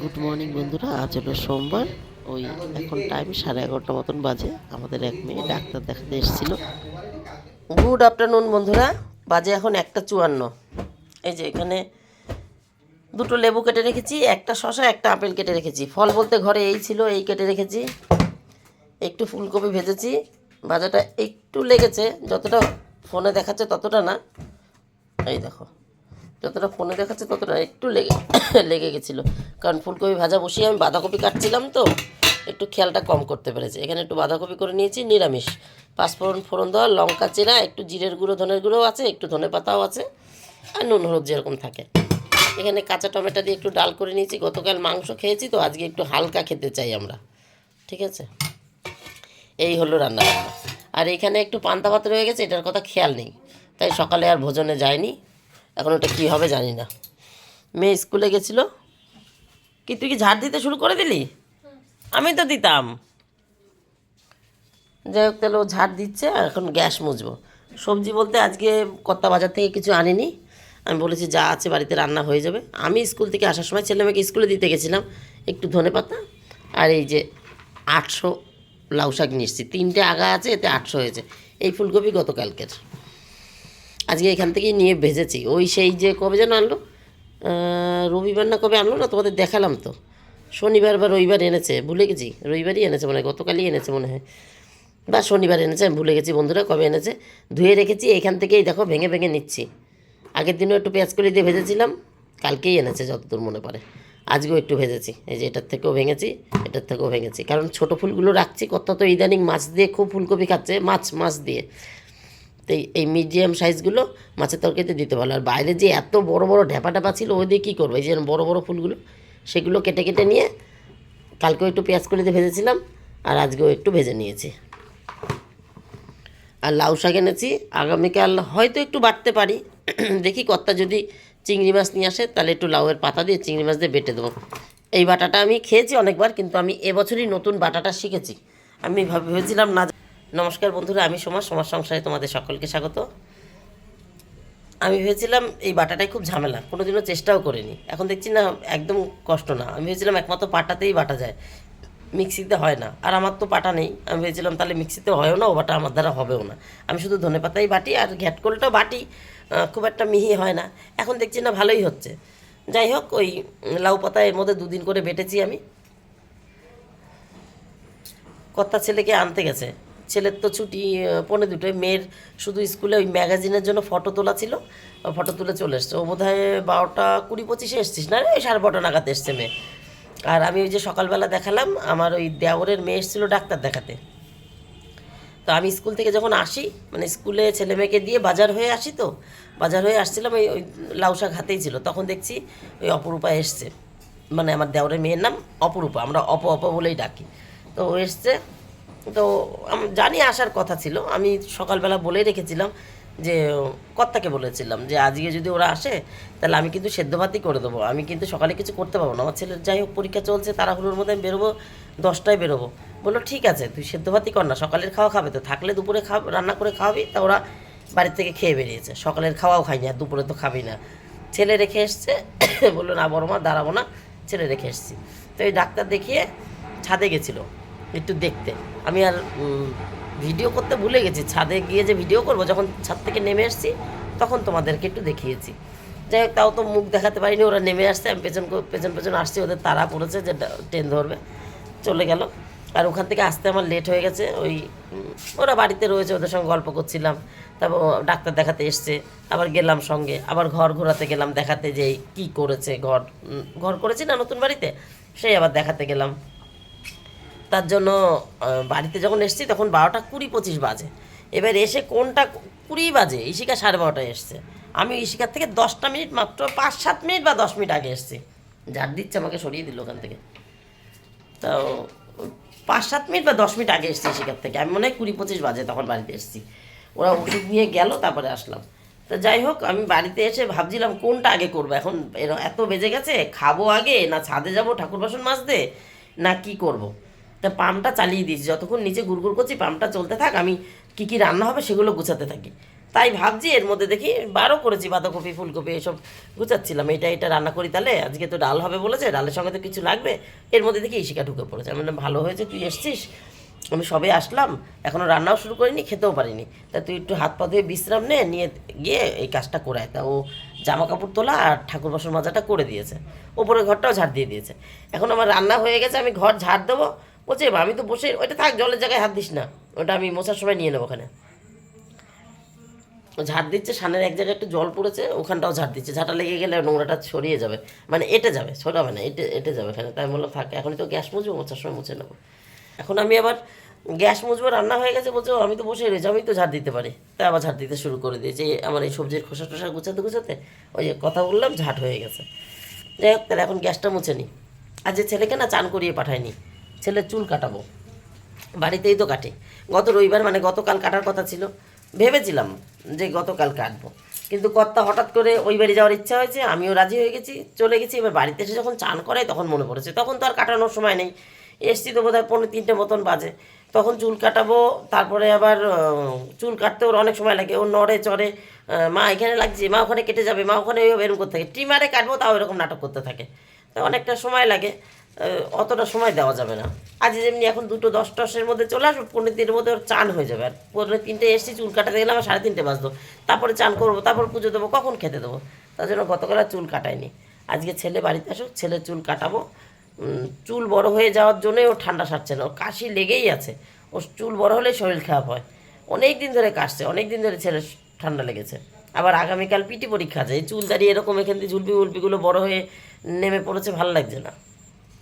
Good morning বন্ধুরা। আজ হলো সোমবার। ওই এখন টাইম সাড়ে এগারোটা মতন বাজে। আমাদের এক মেয়ে ডাক্তার দেখাতে এসেছিল। গুড আফটারনুন বন্ধুরা। বাজে এখন একটা চুয়ান্ন। এই যে এখানে দুটো লেবু কেটে রেখেছি, একটা শশা একটা আপেল কেটে রেখেছি। ফল বলতে ঘরে এই ছিল, এই কেটে রেখেছি। একটু ফুলকপি ভেজেছি। ভাজাটা একটু লেগেছে, যতটা ফোনে দেখাচ্ছে ততটা না। এই দেখো। যতটা ফোনে দেখাচ্ছে ততটা একটু লেগে লেগে গেছিল। কারণ ফুলকপি ভাজা বসিয়ে আমি বাঁধাকপি কাটছিলাম তো, একটু খেয়ালটা কম করতে পেরেছি। এখানে একটু বাঁধাকপি করে নিয়েছি, নিরামিষ। পাঁচফোড়ন ফোড়ন দেওয়া, লঙ্কা চেরা, একটু জিরের গুঁড়ো, ধনের গুঁড়োও আছে, একটু ধনে পাতাও আছে, আর নুন হলুদ যেরকম থাকে। এখানে কাঁচা টমেটো দিয়ে একটু ডাল করে নিয়েছি, গতকাল মাংস খেয়েছি তো, আজকে একটু হালকা খেতে চাই আমরা। ঠিক আছে? এই হলো রান্না আর এখানে একটু পান্তা ভাত রয়ে গেছে, এটার কথা খেয়াল নেই। তাই সকালে আর ভোজনে যায়নি এখন ওটা কী হবে জানি না। মেয়ে স্কুলে গেছিল। কি তুই কি ঝাড় দিতে শুরু করে দিলি? আমি তো দিতাম। যাই হোক তাহলে ও ঝাড় দিচ্ছে আর এখন গ্যাস মুছবো। সবজি বলতে আজকে কত্তা বাজার থেকে কিছু আনিনি। আমি বলেছি যা আছে বাড়িতে রান্না হয়ে যাবে। আমি স্কুল থেকে আসার সময় ছেলে মেয়েকে স্কুলে দিতে গেছিলাম একটু ধনে পাতা আর এই যে আটশো লাউ শাক এসেছি। তিনটে আগা আছে, এতে আটশো হয়েছে। এই ফুলকপি গতকালকের। আজকে এখান থেকেই নিয়ে ভেজেছি। ওই সেই যে কবে যেন আনলো? রবিবার না কবে আনলো? না, তোমাদের দেখালাম তো। শনিবার বা রবিবার এনেছে, ভুলে গেছি। রবিবারই এনেছে মনে হয়, গতকালই এনেছে মনে হয়। বা শনিবার এনেছে, আমি ভুলে গেছি বন্ধুরা, কবে এনেছে? ধুয়ে রেখেছি, এখান থেকেই দেখো ভেঙে ভেঙে নিচ্ছি। আগের দিনও একটু পেঁয়াজ কলি দিয়ে ভেজেছিলাম, কালকেই এনেছে, যতদূর মনে পড়ে। আজকেও একটু ভেজেছি, এই যে এটার থেকেও ভেঙেছি, এটার থেকেও ভেঙেছি। কারণ ছোটো ফুলগুলো রাখছি, কত তো ইদানিং মাছ দিয়ে খুব ফুলকপি খাচ্ছে, মাছ মাছ দিয়ে। তো এই- মিডিয়াম সাইজগুলো মাছের তরকারিতে দিতে ভালো আর বাইরে যে এত বড় বড় ঢ্যাপা ঢ্যাপা ছিল, ওই দিয়ে কী করব? এই যে বড় বড় ফুলগুলো, সেগুলো কেটে কেটে নিয়ে কালকেও একটু পেঁয়াজ কলিতে ভেজেছিলাম, আর আজকেও একটু ভেজে নিয়েছি। আর লাউ শাক এনেছি, আগামীকাল হয়তো একটু বাটতে পারি। দেখি কর্তা যদি চিংড়ি মাছ নিয়ে আসে, তাহলে একটু লাউয়ের পাতা দিয়ে চিংড়ি মাছ দিয়ে বেটে দেবো। এই বাটাটা আমি খেয়েছি অনেকবার, কিন্তু আমি এবছরই নতুন বাটাটা শিখেছি। আমি ভেবেছিলাম না নমস্কার বন্ধুরা, আমি সমাজ সমাজ সংসারে তোমাদের সকলকে স্বাগত। আমি ভেবেছিলাম এই বাটাটাই খুব ঝামেলা, কোনোদিনও চেষ্টাও করিনি। এখন দেখছি না, একদম কষ্ট না। আমি ভেবেছিলাম একমাত্র পাটাতেই বাটা যায়, মিক্সিতে হয় না। আর আমার তো পাটা নেই। আমি ভেবেছিলাম তাহলে মিক্সিতে হয়ও না, ও বাটা আমার দ্বারা হবেও না। আমি শুধু ধনে পাতাই বাটি আর ঘ্যাটকলটাও বাটি খুব একটা মিহি হয় না। এখন দেখছি না, ভালোই হচ্ছে। যাই হোক, ওই লাউ পাতা এর মধ্যে দুদিন করে বেটেছি আমি। কর্তা ছেলেকে আনতে গেছে। ছেলের তো ছুটি পৌনে দুটোয়। মেয়ের শুধু স্কুলে ওই ম্যাগাজিনের জন্য ফটো তোলা ছিল। ফটো তুলে চলে এসছে। ও বোধ হয় বারোটা কুড়ি পঁচিশে এসছিস না রে? সাড়ে বারোটা নাগাদ এসছে মেয়ে। আর আমি ওই যে সকালবেলা দেখালাম, আমার ওই দেওরের মেয়ে এসেছিল ডাক্তার দেখাতে। তো আমি স্কুল থেকে যখন আসি মানে স্কুলে ছেলে মেয়েকে দিয়ে বাজার হয়ে আসি তো, বাজার হয়ে আসছিলাম, ওই ওই লাউ শাক হাতেই ছিল। তখন দেখছি ওই অপরূপা এসছে। মানে আমার দেওরের মেয়ের নাম অপরূপা। আমরা অপ অপ বলেই ডাকি। তো ও এসছে তো আম- জানি আসার কথা ছিল। আমি সকালবেলা বলেই রেখেছিলাম যে, কর্তাকে বলেছিলাম যে, আজকে যদি ওরা আসে, তাহলে আমি কিন্তু সেদ্ধ ভাতই করে দেবো। আমি কিন্তু সকালে কিছু করতে পারব না। আমার ছেলের যাই হোক, পরীক্ষা চলছে, তাড়াহুড়োর মধ্যে আমি বেরোবো, দশটায় বেরোবো। বলল, ঠিক আছে, তুই সেদ্ধ ভাতই কর না, সকালের খাওয়া খাবে তো। থাকলে দুপুরে খাওয়া রান্না করে খাওয়াবি, তা ওরা বাড়ির থেকে খেয়ে বেরিয়েছে। সকালের খাওয়াও খাইনি আর দুপুরে তো খাবি না। ছেলে রেখে এসছে, বলল, না বড় মা, দাঁড়াবো না, ছেলে রেখে এসছি। তো এই ডাক্তার দেখিয়ে ছাদে গেছিল। একটু দেখতে। আমি আর ভিডিও করতে ভুলে গেছি। ছাদে গিয়ে যে ভিডিও করব, যখন ছাদ থেকে নেমে এসেছি তখন তোমাদেরকে একটু দেখিয়েছি। যাই হোক, তাও তো মুখ দেখাতে পারিনি, ওরা নেমে আসছে, আমি পেছন পেছন পেছন আসছি, ওদের তারা পড়েছে যে ট্রেন ধরবে। চলে গেল। আর ওখান থেকে আসতে আমার লেট হয়ে গেছে, ওই ওরা বাড়িতে রয়েছে, ওদের সঙ্গে গল্প করছিলাম। তারপর ডাক্তার দেখাতে এসছে, আবার গেলাম সঙ্গে, আবার ঘর ঘোরাতে গেলাম, দেখাতে যে কি করেছে ঘর ঘর করেছি না নতুন বাড়িতে, সেই আবার দেখাতে গেলাম। তার জন্য বাড়িতে যখন এসেছি তখন বারোটা কুড়ি পঁচিশ বাজে। এবার এসে কোনটা কুড়ি বাজে? ইশিকা সাড়ে বারোটায় এসছে। আমি ইশিকার থেকে দশটা মিনিট মাত্র পাঁচ সাত মিনিট বা দশ মিনিট আগে এসছি। যার দিচ্ছে আমাকে সরিয়ে দিল ওখান থেকে। তো পাঁচ সাত মিনিট বা দশ মিনিট আগে এসছি ইশিকার থেকে। আমি মনে হয় কুড়ি পঁচিশ বাজে তখন বাড়িতে এসছি। ওরা ওষুধ নিয়ে গেল, তারপরে আসলাম। তো যাই হোক, আমি বাড়িতে এসে ভাবছিলাম কোনটা আগে করব। এখন এত বেজে গেছে, খাব আগে, না ছাদে যাব, ঠাকুর বাসন মাজতে, না কি করব। তা পাম্পটা চালিয়ে দিয়েছি। যতক্ষণ নিচে গুড়গুড় করছি, পাম্পটা চলতে থাক, আমি কি কি রান্না হবে সেগুলো গুছাতে থাকি। তাই ভাবছি এর মধ্যে দেখি বারো করেছি বাঁধাকপি, ফুলকপি, এসব গুছাচ্ছিলাম। এটা এটা রান্না করি তাহলে, আজকে তো ডাল হবে বলেছে, ডালের সঙ্গে তো কিছু লাগবে। এর মধ্যে দেখি ইশিকা ঢুকে পড়েছে। আমি ভালো হয়েছে, তুই এসছিস? আমি সবে আসলাম এখনও রান্নাও শুরু করিনি, খেতেও পারিনি। তা তুই একটু হাত পা ধুয়ে বিশ্রাম নে, নিয়ে গিয়ে এই কাজটা করে আয়। তা ও জামা কাপড় তোলা আর ঠাকুর বাসন মাজাটা করে দিয়েছে। ওপরে ঘরটাও ঝাড় দিয়ে দিয়েছে। এখন আমার রান্না হয়ে গেছে, আমি ঘর ঝাড় দেবো। বলছে, "এবার আমি তো বসে, ওইটা থাক, জলের জায়গায় হাত দিস না। ওটা আমি মোছার সময় নিয়ে নেব ওখানে। ঝাড় দিচ্ছে, সানের এক জায়গায় একটু জল পড়েছে, ওখানটাও ঝাড় দিচ্ছে। ঝাঁটা লেগে গেলে নোংরাটা ছড়িয়ে যাবে। মানে এটে যাবে, ছড়াবে না, এটে এটে যাবে এখানে তাই বললাম, থাক, এখনই তো গ্যাস মুছবো মোছার সময় মুছে নেব। এখন আমি আবার গ্যাস মুছবো, রান্না হয়ে গেছে, বলছে আমি তো বসে রয়েছি, আমি তো ঝাড় দিতে পারি। তাই আবার ঝাড় দিতে শুরু করে দিয়েছি। আমার এই সবজির খোসা টোসা গুছাতে গুছাতে ওই যে কথা বললাম, ঝাঁট হয়ে গেছে। যাই হোক, তাহলে এখন গ্যাসটা মুছে নিই আর যে ছেলেকে না চান করিয়ে পাঠায়নি ছেলের চুল কাটাবো। বাড়িতেই তো কাটে। গত রবিবার মানে গতকাল কাটার কথা ছিল। ভেবেছিলাম যে গতকাল কাটবো। কিন্তু কর্তা হঠাৎ করে ওই বাড়ি যাওয়ার ইচ্ছা হয়েছে, আমিও রাজি হয়ে গেছি, চলে গেছি। এবার বাড়িতে এসে যখন চান করে তখন মনে পড়েছে। তখন তো আর কাটানোর সময় নেই। এসছি তো বোধহয় পনেরো তিনটে মতন বাজে। তখন চুল কাটাবো, তারপরে আবার চুল কাটতে ওর অনেক সময় লাগে। ও নড়ে, চড়ে মা এখানে লাগছে, মা ওখানে কেটে যাবে, মা ওখানে এরকম করতে থাকে। ট্রিমারে কাটবো, তাও এরকম নাটক করতে থাকে। তো অনেকটা সময় লাগে। অতটা সময় দেওয়া যাবে না। আজ যেমনি এখন দুটো দশ দশের মধ্যে চলে আসব পনেরো দিনের মধ্যে ওর চান হয়ে যাবে। আর পনেরো তিনটে এসছি, চুল কাটাতে গেলে আমার সাড়ে তিনটে বাজতো তারপরে চান করব, তারপর পুজো দেবো, কখন খেতে দেবো? তার জন্য গতকাল আর চুল কাটায়নি আজকে ছেলে বাড়িতে আসুক, ছেলে চুল কাটাবো। চুল বড় হয়ে যাওয়ার জন্যই ওর ঠান্ডা সারছে না, ওর কাশি লেগেই আছে। ওর চুল বড় হলে শরীর খারাপ হয়। অনেক দিন ধরে কাশছে, অনেক দিন ধরে ছেলের ঠান্ডা লেগেছে। আবার আগামীকাল পিটি পরীক্ষা আছে, এই চুল দাঁড়িয়ে এরকম এখান থেকে ঝুলপি উলপিগুলো বড় হয়ে নেমে পড়েছে, ভালো লাগছে না।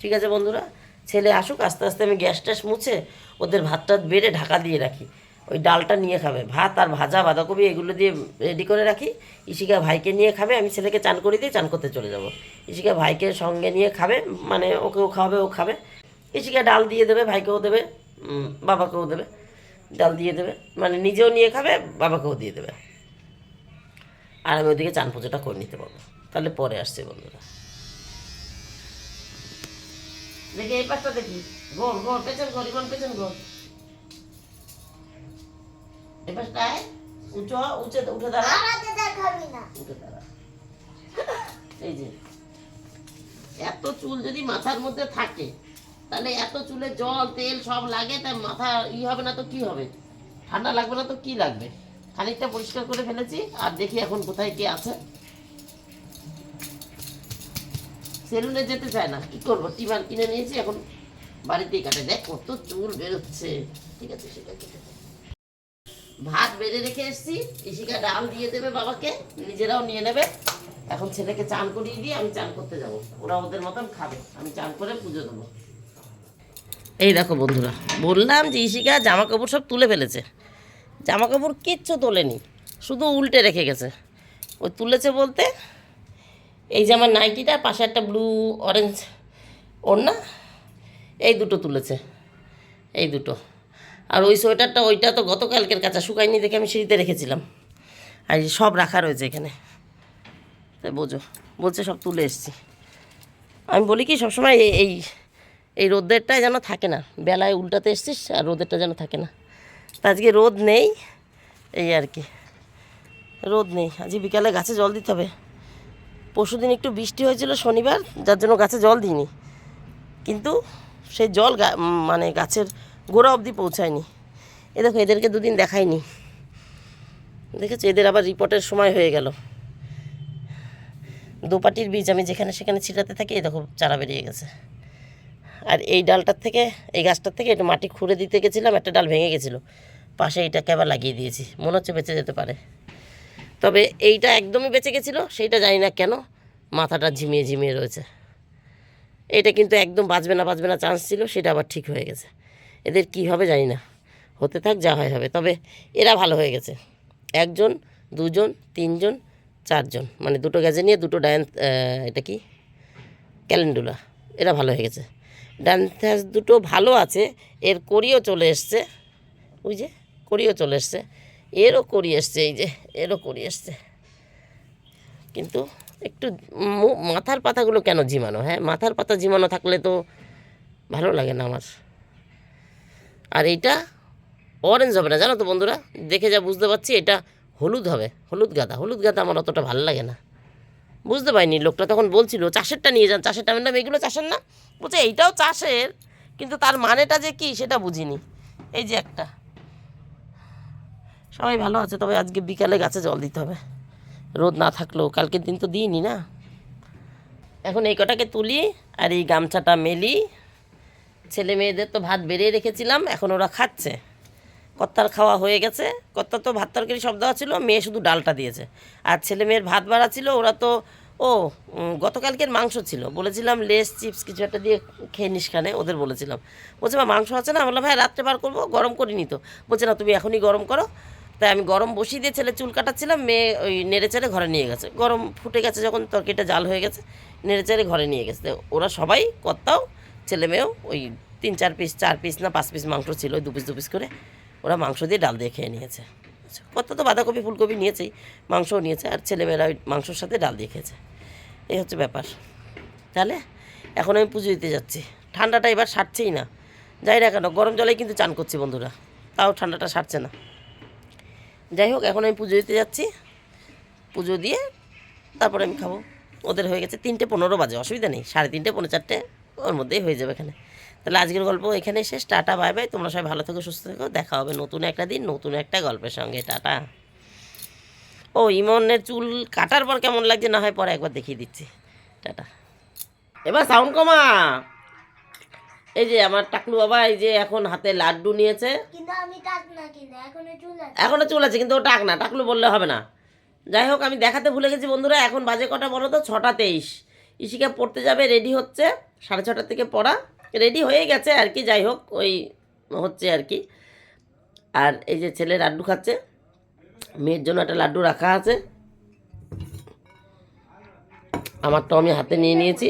ঠিক আছে বন্ধুরা? ছেলে আসুক, আস্তে আস্তে আমি গ্যাস ট্যাস মুছে ওদের ভাত টাত বেড়ে ঢাকা দিয়ে রাখি। ওই ডালটা নিয়ে খাবে। ভাত আর ভাজা বাঁধাকপি এগুলো দিয়ে রেডি করে রাখি। ইশিকা ভাইকে নিয়ে খাবে, আমি ছেলেকে চান করে দিয়ে চান করতে চলে যাব। ইশিকা ভাইকে সঙ্গে নিয়ে খাবে মানে ওকেও খাওয়াবে, ও খাবে। ইশিকা ডাল দিয়ে দেবে, ভাইকেও দেবে বাবাকেও দেবে, ডাল দিয়ে দেবে। মানে নিজেও নিয়ে খাবে, বাবাকেও দিয়ে দেবে। আর আমি ওদিকে চান পুজোটা করে নিতে পারব। তাহলে পরে আসছে বন্ধুরা। দেখি এই পাশটা দেখি। গোল গোল পেছন গোল ইমন পেছন গোল। এই পাশটায় উঁচু হ, উঁচে উঠে দাঁড়া। দেখাবি না। উঠে দাঁড়া। এই যে এত চুল যদি মাথার মধ্যে থাকে তাহলে এত চুলে জল তেল সব লাগে তাই মাথা ই হবে না তো কি হবে? ঠান্ডা লাগবে না তো কি লাগবে? খানিকটা পরিষ্কার করে ফেলেছি আর দেখি এখন কোথায় কে আছে। সেলুনে যেতে চায় না। কি করব? টিমার কিনে নিয়েছি, এখন বাড়িতেই কাটে। দেখ কত চুল বেরোচ্ছে। ঠিক আছে, সেটা ভাত বেড়ে রেখে এসেছি। ইশিকা ডাল দিয়ে দেবে বাবাকে, নিজেরাও নিয়ে নেবে। এখন ছেলেকে চান করিয়ে দিয়ে আমি চান করতে যাব। ওরা ওদের মতন খাবে। আমি চান করে পুজো দেবো। এই দেখো বন্ধুরা, বললাম যে ইশিকা জামা কাপড় সব তুলে ফেলেছে। জামা কাপড় কিচ্ছু তোলেনি, শুধু উল্টে রেখে গেছে। ওই তুলেছে বলতে এই যে আমার নাইটিটা, পাশে একটা ব্লু অরেঞ্জ ওড়না এই দুটো তুলেছে। এই দুটো। আর ওই সোয়েটারটা, ওইটা তো গতকালকের কাঁচা, শুকায়নি দেখে আমি সিঁড়িতে রেখেছিলাম। আর সব রাখা রয়েছে এখানে। তাই বোঝো, বলছে সব তুলে এসছি। আমি বলি কি, সবসময় এই এই এই রোদেরটাই যেন থাকে না। বেলায় উল্টাতে এসছিস, আর রোদেরটা যেন থাকে না। তা আজকে রোদ নেই, এই আর কি। রোদ নেই, আজকে বিকালে গাছে জল দিতে হবে। পরশুদিন একটু বৃষ্টি হয়েছিল শনিবার, যার জন্য গাছে জল দিইনি। কিন্তু সেই জল মানে গাছের গোড়া অবধি পৌঁছায়নি। এ দেখো, এদেরকে দুদিন দেখায়নি দেখেছ, এদের আবার রিপোর্টের সময় হয়ে গেল। দোপাটির বীজ আমি যেখানে সেখানে ছিটাতে থাকি, এ দেখো, চারা বেরিয়ে গেছে। আর এই ডালটার থেকে, এই গাছটার থেকে একটু মাটি খুঁড়ে দিতে গেছিলাম, একটা ডাল ভেঙে গেছিল। পাশে এইটাকে আবার লাগিয়ে দিয়েছি। মনে হচ্ছে বেঁচে যেতে পারে। তবে এইটা একদমই বেঁচে গেছিল, সেইটা জানি না কেন মাথাটা ঝিমিয়ে ঝিমিয়ে রয়েছে। এটা কিন্তু একদম বাঁচবে না বাঁচবে না চান্স ছিল, সেটা আবার ঠিক হয়ে গেছে। এদের কি হবে জানি না, হতে থাক, যা হয় হবে। তবে এরা ভালো হয়ে গেছে। একজন, দুজন, তিনজন, চারজন মানে দুটো গ্যাজে নিয়ে দুটো ডায়ান এটা কি? ক্যালেন্ডুলা, এরা ভালো হয়ে গেছে। ডান্থাস দুটো ভালো আছে, এর করিও চলে এসছে। ওই যে, করিও চলে এসছে। এরও করি এসছে এই যে, এরও করি এসছে কিন্তু একটু মাথার পাতাগুলো কেন ঝিমানো হ্যাঁ? মাথার পাতা ঝিমানো থাকলে তো ভালো লাগে না আমার। আর এইটা অরেঞ্জ হবে না, জানো তো বন্ধুরা? দেখে যা, বুঝতে পারছি, এটা হলুদ হবে, হলুদ গাঁদা। হলুদ গাঁদা আমার অতটা ভালো লাগে না। বুঝতে পারিনি, লোকটা তখন বলছিল, চাষেরটা নিয়ে যান, চাষেরটা আমি এগুলো চাষের না? বলছে, এইটাও চাষের, কিন্তু তার মানেটা যে কি, সেটা বুঝিনি। এই যে একটা। সবাই ভালো আছে, তবে আজকে বিকালে গাছে জল দিতে হবে। রোদ না থাকলেও, কালকের দিন তো দিইনি না? এখন এই কটাকে তুলি আর এই গামছাটা মেলি। ছেলে মেয়েদের তো ভাত বেরিয়ে রেখেছিলাম, এখন ওরা খাচ্ছে। কর্তার খাওয়া হয়ে গেছে কর্তা তো ভাত তরকারি সব দেওয়া ছিল, মেয়ে শুধু ডালটা দিয়েছে। আর ছেলে মেয়ের ভাত বাড়া ছিল, ওরা তো, ও গতকালকের মাংস ছিল। বলেছিলাম লেস, চিপস কিছু একটা দিয়ে খেয়ে নিস খানে ওদের বলেছিলাম। বলছে বা মাংস আছে না? বললাম ভাই রাত্রে বার করব, গরম করিনি তো। বলছে, না, তুমি এখনই গরম করো। তাই আমি গরম বসিয়ে দিয়ে ছেলে চুল কাটাচ্ছিলাম মেয়ে ওই নেড়ে চেড়ে ঘরে নিয়ে গেছে। গরম ফুটে গেছে যখন তরকারিটা জাল হয়ে গেছে নেড়ে চেড়ে ঘরে নিয়ে গেছে। ওরা সবাই কর্তাও ছেলে মেয়েও ওই তিন চার পিস চার পিস না পাঁচ পিস মাংস ছিল ওই দু পিস দু পিস করে ওরা মাংস দিয়ে ডাল দিয়ে খেয়ে নিয়েছে। আচ্ছা, কত তো বাঁধাকপি ফুলকপি নিয়েছেই মাংসও নিয়েছে আর ছেলেমেয়েরা ওই মাংসর সাথে ডাল দিয়ে খেয়েছে। এই হচ্ছে ব্যাপার। তাহলে এখন আমি পুজো দিতে যাচ্ছি। ঠান্ডাটা এবার সারছেই না। যাই না কেন গরম জলেই কিন্তু চান করছি বন্ধুরা। তাও ঠান্ডাটা সারছে না। যাই হোক, এখন আমি পুজো দিতে যাচ্ছি। পুজো দিয়ে তারপরে আমি খাব। ওদের হয়ে গেছে তিনটে পনেরো বাজে, অসুবিধা নেই। সাড়ে তিনটে পনেরো চারটে, ওর মধ্যেই হয়ে যাবে এখানে। তাহলে আজকের গল্প এখানে শেষ। Tata, bye bye. তোমরা সবাই ভালো থেকো, সুস্থ থেকো। দেখা হবে নতুন একটা দিন, নতুন একটা গল্পের সঙ্গে। টাটা। ও, ইমনের চুল কাটার পর কেমন লাগছে? না হয় পরে একবার দেখিয়ে দিচ্ছি। টাটা। এবার সাউন্ড কমা। এই যে আমার টাকলু বাবা এই যে এখন হাতে লাড্ডু নিয়েছে। এখনও চুল আছে। কিন্তু ও টাক না টাকলু বললে হবে না। যাই হোক আমি দেখাতে ভুলে গেছি বন্ধুরা এখন বাজে কটা বলো তো? ছটা তেইশ। ইশিকা পড়তে যাবে রেডি হচ্ছে। সাড়ে ছটার থেকে পড়া। রেডি হয়ে গেছে আর কি যাই হোক ওই হচ্ছে আর কি। আর এই যে ছেলে লাড্ডু খাচ্ছে। মেয়ের জন্য একটা লাড্ডু রাখা আছে। আমারটাও আমি হাতে নিয়ে নিয়েছি।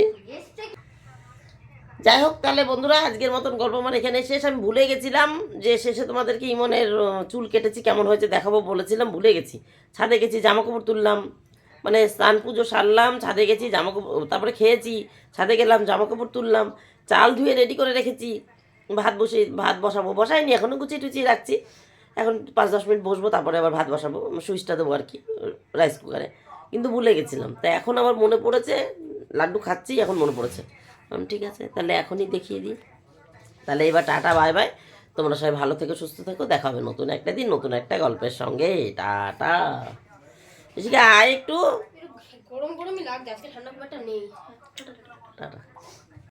যাই হোক তাহলে বন্ধুরা, আজকের মতন গল্প আমার এখানে শেষ। আমি ভুলে গেছিলাম যে শেষে তোমাদেরকে ইমনের চুল কেটেছি, কেমন হয়েছে দেখাবো বলেছিলাম, ভুলে গেছি। ছাদে গেছি জামা কাপড় তুললাম মানে স্নান পুজো সারলাম, ছাদে গেছি জামা কাপড় তারপরে খেয়েছি, ছাদে গেলাম জামা কাপড় তুললাম, চাল ধুয়ে রেডি করে রেখেছি, ভাত বসে ভাত বসাবো, বসাইনি এখনও গুছিয়ে টুচিয়ে রাখছি। এখন পাঁচ দশ মিনিট বসবো, তারপরে আবার ভাত বসাবো সুইচটা দেবো আর কি রাইস কুকারে কিন্তু ভুলে গেছিলাম, তাই এখন আবার মনে পড়েছে, লাড্ডু খাচ্ছি, এখন মনে পড়েছে। ঠিক আছে তাহলে এখনই দেখিয়ে দিই। তাহলে এবার টাটা বাই বাই। তোমরা সবাই ভালো থেকে সুস্থ থেকো। দেখা হবে নতুন একটা দিন নতুন একটা গল্পের সঙ্গে। টাটা। আয় একটু? গরম গরমই লাগছে আজকে ঠান্ডা খুব একটা নেই। টাটা।